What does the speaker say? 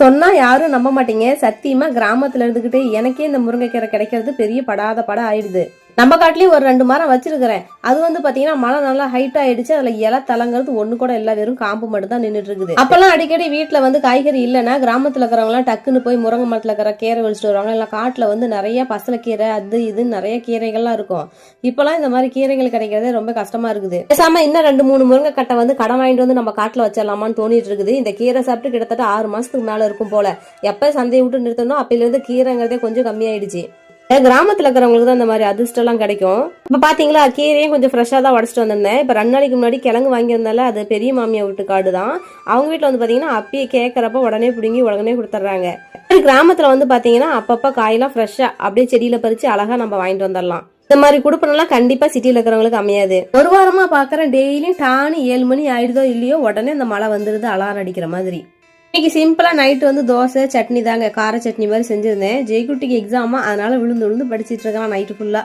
சொன்னா யாரும் நம்ப மாட்டீங்க. சத்தியமா கிராமத்துல இருந்துகிட்டு எனக்கே இந்த முருங்கைக்கீரை கிடைக்கிறது பெரிய படாத படம் ஆயிடுது. நம்ம காட்டிலையும் ஒரு ரெண்டு மரம் வச்சிருக்கிறேன். அது வந்து பாத்தீங்கன்னா மழை நல்லா ஹைட் ஆயிடுச்சு. அதுல இலை தலங்கிறது ஒண்ணு கூட இல்ல. வெறும் காம்பு மட்டும் தான் நின்றுட்டு இருக்குது அப்பெல்லாம் அடிக்கடி வீட்டுல வந்து காய்கறி இல்லைன்னா கிராமத்துல இருக்கிறவங்க எல்லாம் டக்குன்னு போய் முருங்கை மரத்துல இருக்கிற கீரை வலிச்சுட்டு வருவாங்க. இல்ல காட்டுல வந்து நிறைய பசலைக்கீரை அது இது நிறைய கீரைகள்லாம் இருக்கும். இப்பெல்லாம் இந்த மாதிரி கீரைகள் கிடைக்கிறதே ரொம்ப கஷ்டமா இருக்குது. பேசாம இன்னும் ரெண்டு மூணு முருங்கை கட்டை வந்து கடன் வாங்கிட்டு வந்து நம்ம காட்டுல வச்சிடலாமான்னு தோணிட்டு இருக்குது இந்த கீரை சாப்பிட்டு கிட்டத்தட்ட ஆறு மாசத்துக்கு மேல இருக்கும் போல. எப்ப சந்தையை விட்டு நிறுத்தணும் அப்பையில இருந்து கீரைங்கிறதே கொஞ்சம் கம்மியாயிடுச்சு. கிராமத்துல இருக்கிறவங்களுக்கு தான் இந்த மாதிரி அதிர்ஷ்டம் எல்லாம் கிடைக்கும். இப்ப பாத்தீங்களா கீரையும் கொஞ்சம் ஃப்ரெஷ்ஷா தான் உடச்சிட்டு வந்திருந்தேன். இப்ப ரெண்டு நாளைக்கு முன்னாடி கிழங்கு வாங்கியிருந்தால அது பெரிய மாமியா வீட்டு காடு தான். அவங்க வீட்டுல வந்து பாத்தீங்கன்னா அப்பயே கேட்கறப்ப உடனே பிடுங்கி உடனே கொடுத்துட்றாங்க கிராமத்துல வந்து பாத்தீங்கன்னா அப்பப்ப காயெல்லாம் ஃப்ரெஷ்ஷா அப்படியே செடியில பறிச்சு அழகா நம்ம வாங்கிட்டு வந்துடலாம் இந்த மாதிரி குடுப்பனெல்லாம் கண்டிப்பா சிட்டில இருக்கிறவங்களுக்கு அமையாது. ஒரு வாரமா பாக்குறேன் டெய்லியும் டானு ஏழு மணி ஆயிடுதோ இல்லையோ உடனே இந்த மழை வந்துருது அலாரம் அடிக்கிற மாதிரி. இன்னைக்கு சிம்பிளாக நைட்டு வந்து தோசை சட்னி தாங்க. கார சட்னி மாதிரி செஞ்சிருந்தேன். ஜெய்குட்டிக்கு எக்ஸாமா அதனால விழுந்து விழுந்து படிச்சிட்டு இருக்கான். நைட்டு ஃபுல்லாக